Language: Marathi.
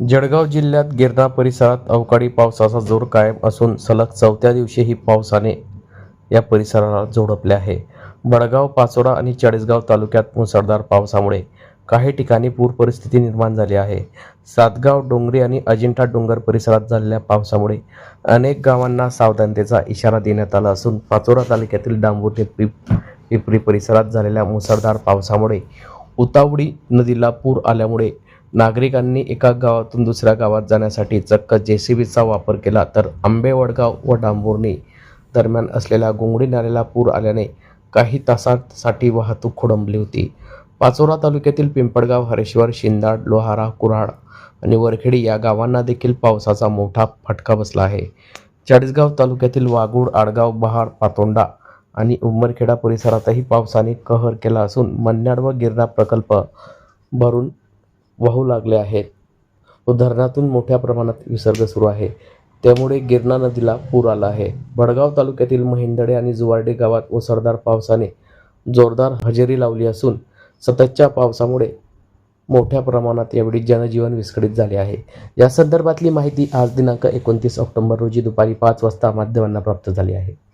जळगाव जिल्ह्यात गिरणा परिसरात अवकाळी पावसाचा जोर कायम असून सलग चौथ्या दिवशीही पावसाने या परिसराला झोडपले आहे. बडगाव पाचोडा आणि चाळीसगाव तालुक्यात मुसळधार पावसामुळे काही ठिकाणी पूर परिस्थिती निर्माण झाली आहे. सातगाव डोंगरी आणि अजिंठा डोंगर परिसरात झालेल्या पावसामुळे अनेक गावांना सावधानतेचा इशारा देण्यात आला असून पाचोडा तालुक्यातील डांबुर्णी पिप पिपरी परिसरात झालेल्या मुसळधार पावसामुळे उतावडी नदीला पूर आल्यामुळे नागरिकांनी एका गावातून दुसऱ्या गावात जाण्यासाठी चक्क जेसीबीचा वापर केला तर आंबेवडगाव व डांबुर्णी दरम्यान असलेल्या गोंगडी नाल्याला पूर आल्याने काही तासांसाठी वाहतूक खोडंबली होती. पाचोरा तालुक्यातील पिंपळगाव हरेश्वर शिंदाड लोहारा कुऱ्हाड आणि वरखेडी या गावांना देखील पावसाचा मोठा फटका बसला आहे. चाळीसगाव तालुक्यातील वागूड आडगाव बहाड पातोंडा आणि उंबरखेडा परिसरातही पावसाने कहर केला असून मन्याड व गिरणा प्रकल्प भरून वाहू लागले आहेत. व धरणातून मोठ्या प्रमाणात विसर्ग सुरू आहे. त्यामुळे गिरणा नदीला पूर आला आहे. भडगाव तालुक्यातील महेंदडे आणि जुवार्डे गावात मुसळधार पावसाने जोरदार हजेरी लावली असून सततच्या पावसामुळे मोठ्या प्रमाणात यावेळी जनजीवन विस्कळीत झाले आहे. या संदर्भातली माहिती आज दिनांक एकोणतीस ऑक्टोबर रोजी दुपारी पाच वाजता माध्यमांना प्राप्त झाली आहे.